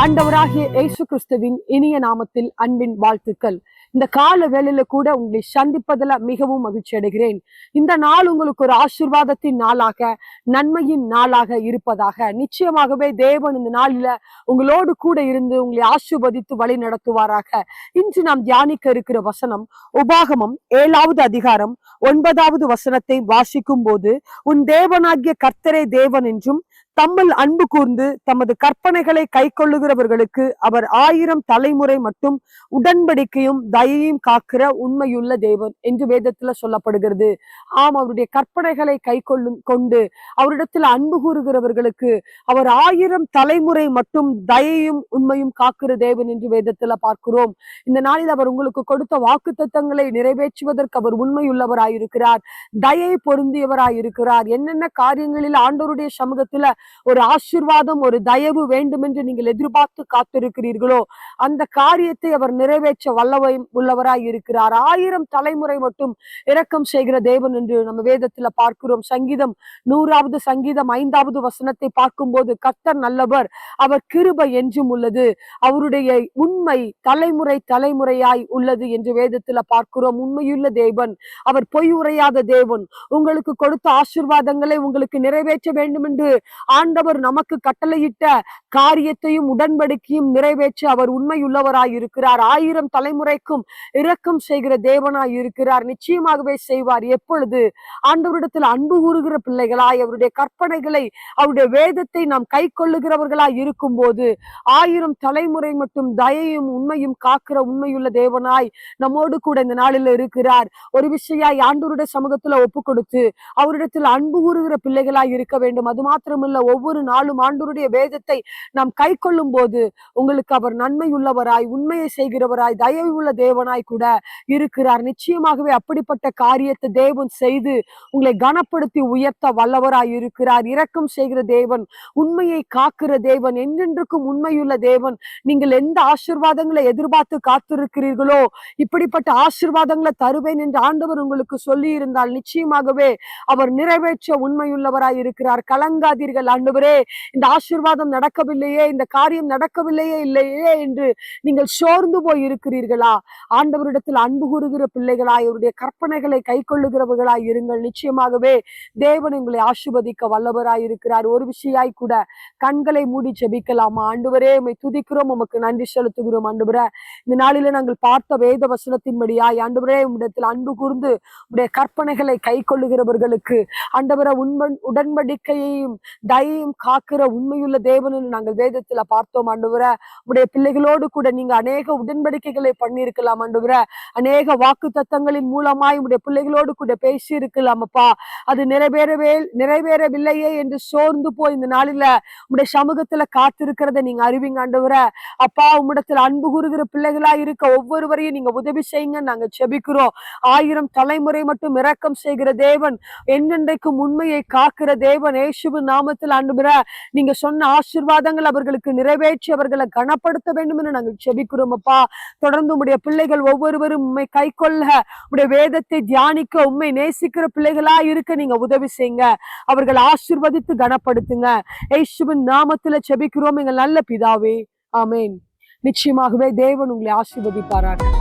ஆண்டவராகிய இயேசு கிறிஸ்துவின் இனிய நாமத்தில் அன்பின் வாழ்த்துக்கள். இந்த கால வேலையில கூட உங்களை சந்திப்பதில் மிகவும் மகிழ்ச்சி அடைகிறேன். இந்த நாள் உங்களுக்கு ஒரு ஆசீர்வாதத்தின் நாளாக நன்மையின் நாளாக இருப்பதாக. நிச்சயமாகவே தேவன் இந்த நாளில உங்களோடு கூட இருந்து உங்களை ஆசிர்வதித்து வழி நடத்துவாராக. இன்று நாம் தியானிக்க இருக்கிற வசனம் உபாகமம் ஏழாவது அதிகாரம் ஒன்பதாவது வசனத்தை வாசிக்கும் போது உன் தேவனாகிய கர்த்தரே தேவன் என்றும் தம்மில் அன்பு கூர்ந்து தமது கற்பனைகளை கை கொள்ளுகிறவர்களுக்கு அவர் ஆயிரம் தலைமுறை மட்டும் உடன்படிக்கையும் தயையும் காக்கிற உண்மையுள்ள தேவன் என்று வேதத்துல சொல்லப்படுகிறது. ஆம் அவருடைய கற்பனைகளை கை கொள்ளும் கொண்டு அவரிடத்தில் அன்பு கூறுகிறவர்களுக்கு அவர் ஆயிரம் தலைமுறை மட்டும் தயையும் உண்மையும் காக்கிற தேவன் என்று வேதத்துல பார்க்கிறோம். இந்த நாளில் அவர் உங்களுக்கு கொடுத்த வாக்கு தத்தங்களை நிறைவேற்றுவதற்கு அவர் உண்மையுள்ளவராயிருக்கிறார். தயை பொருந்தியவராயிருக்கிறார். என்னென்ன காரியங்களில் ஆண்டவருடைய சமூகத்துல ஒரு ஆசிர்வாதம் ஒரு தயவு வேண்டும் என்று நீங்கள் எதிர்பார்த்து காத்திருக்கிறீர்களோ அந்த காரியத்தை அவர் நிறைவேற்ற வல்லவை உள்ளவராய் இருக்கிறார். ஆயிரம் தலைமுறை மட்டும் இரக்கம் செய்கிற தேவன் என்று நம்ம வேதத்துல பார்க்கிறோம். சங்கீதம் நூறாவது சங்கீதம் ஐந்தாவது வசனத்தை பார்க்கும்போது கத்தர் நல்லவர் அவர் கிருபை என்றும் உள்ளது. அவருடைய உண்மை தலைமுறை தலைமுறையாய் உள்ளது என்று வேதத்துல பார்க்கிறோம். உண்மையுள்ள தேவன் அவர் பொய் உரையாத தேவன். உங்களுக்கு கொடுத்த ஆசிர்வாதங்களை உங்களுக்கு நிறைவேற்ற வேண்டும் என்று ஆண்டவர் நமக்கு கட்டளையிட்ட காரியத்தையும் உடன்படிக்கையும் நிறைவேற்ற அவர் உண்மையுள்ளவராய் இருக்கிறார். ஆயிரம் தலைமுறைக்கும் இரக்கம் செய்கிற தேவனாய் இருக்கிறார். நிச்சயமாகவே செய்வார். எப்பொழுது? ஆண்டவரிடத்தில் அன்பு கூறுகிற பிள்ளைகளாய் அவருடைய கற்பனைகளை அவருடைய வேதத்தை நாம் கை கொள்ளுகிறவர்களாய் இருக்கும் போது ஆயிரம் தலைமுறை மட்டும் தயையும் உண்மையும் காக்கிற உண்மையுள்ள தேவனாய் நம்மோடு கூட இந்த நாளில் இருக்கிறார். ஒரு விஷயாய் ஆண்டவருடைய சமூகத்துல ஒப்பு கொடுத்து அவரிடத்தில் அன்பு கூறுகிற பிள்ளைகளாய் இருக்க வேண்டும். அது மாத்திரமில்ல உள்ள ஒவ்வொரு நாளும் ஆண்டவருடைய வேதத்தை நாம் கை கொள்ளும் போது உங்களுக்கு அவர் நன்மை உள்ளவராய் உண்மையை செய்கிறவராய் தயவு உள்ள தேவனாய் கூட இருக்கிறார். நிச்சயமாகவே அப்படிப்பட்ட காரியத்தை தேவன் செய்து உங்களை கனப்படுத்தி உயர்த்த வல்லவராய் இருக்கிறார். இரக்கம் செய்கிற தேவன் உண்மையை காக்கிற தேவன் என்றென்றுக்கும் உண்மையுள்ள தேவன். நீங்கள் எந்த ஆசிர்வாதங்களை எதிர்பார்த்து காத்திருக்கிறீர்களோ இப்படிப்பட்ட ஆசிர்வாதங்களை தருவேன் என்று ஆண்டவர் உங்களுக்கு சொல்லி இருந்தால் நிச்சயமாகவே அவர் நிறைவேற்ற உண்மையுள்ளவராய் இருக்கிறார். கலங்காதீர்கள். ஆண்டவரே இந்த ஆசிர்வாதம் நடக்கவில்லையே இந்த காரியம் நடக்கவில்லையே இல்லையே என்று நீங்கள் சோர்ந்து போய் இருக்கிறீர்களா ஆண்டவரிடத்தில் அன்பு கூறுகிற பிள்ளைகளாய் அவருடைய கற்பனைகளை கை கொள்ளுகிறவர்களாய் இருங்கள். நிச்சயமாகவே தேவன் உங்களை ஆசிர்வதிக்க வல்லவராய் இருக்கிறார். ஒரு விஷயாய் கூட கண்களை மூடி ஜெபிக்கலாமா? ஆண்டவரே உமை துதிக்கிறோம் உமக்கு நன்றி செலுத்துகிறோம் ஆண்டவரே. இந்த நாளில நாங்கள் பார்த்த வேத வசனத்தின்படியாய் ஆண்டவரே உம்மிடத்தில் அன்பு கூர்ந்து உடைய கற்பனைகளை கை கொள்ளுகிறவர்களுக்கு ஆண்டவர உண்மன் உடன்படிக்கையையும் தயையும் காக்கிற உண்மையுள்ள தேவன் நாங்கள் வேதத்துல பார்த்தோம் ஆண்டுவர. உடைய பிள்ளைகளோடு கூட நீங்க அநேக உடன்படிக்கைகளை பண்ணியிருக்கலாம் ஆண்டுவர. அநேக வாக்கு தத்தங்களின் மூலமாய் உடைய பிள்ளைகளோடு கூட பேசி இருக்கலாம் அப்பா. அது நிறைவேறவே நிறைவேறவில்லையே என்று சோர்ந்து போய் இந்த நாளில உடைய சமூகத்துல காத்திருக்கிறத நீங்க அறிவிங்க ஆண்டுவர. அப்பா உம்மிடத்துல அன்பு கூறுகிற பிள்ளைகளா இருக்க ஒவ்வொருவரையும் நீங்க உதவி செய்யுங்க. நாங்க செபிக்கிறோம். ஆயிரம் தலைமுறை மட்டும் இரக்கம் செய்கிற தேவன் என்னென்றைக்கும் உண்மையை காக்கிற தேவன். ஏசுவின் நாமத்தில் ஆண்டுகிற நீங்க சொன்ன ஆசீர்வாதங்கள் அவர்களுக்கு நிறைவேற்றி அவர்களை கனப்படுத்த வேண்டும் என்று நாங்கள் செபிக்கிறோம் அப்பா. தொடர்ந்து உடைய பிள்ளைகள் ஒவ்வொருவரும் உண்மை கை கொள்ள உடைய வேதத்தை தியானிக்க உண்மை நேசிக்கிற பிள்ளைகளா இருக்க நீங்க உதவி செய்யுங்க. அவர்கள் ஆசிர்வதித்து கனப்படுத்துங்க. ஏசுவின் நாமத்துல செபிக்கிறோம். எங்கள் நல்ல பிதாவே. ஆமேன். நிச்சயமாகவே தேவன் உங்களை ஆசீர்வதிப்பாராக.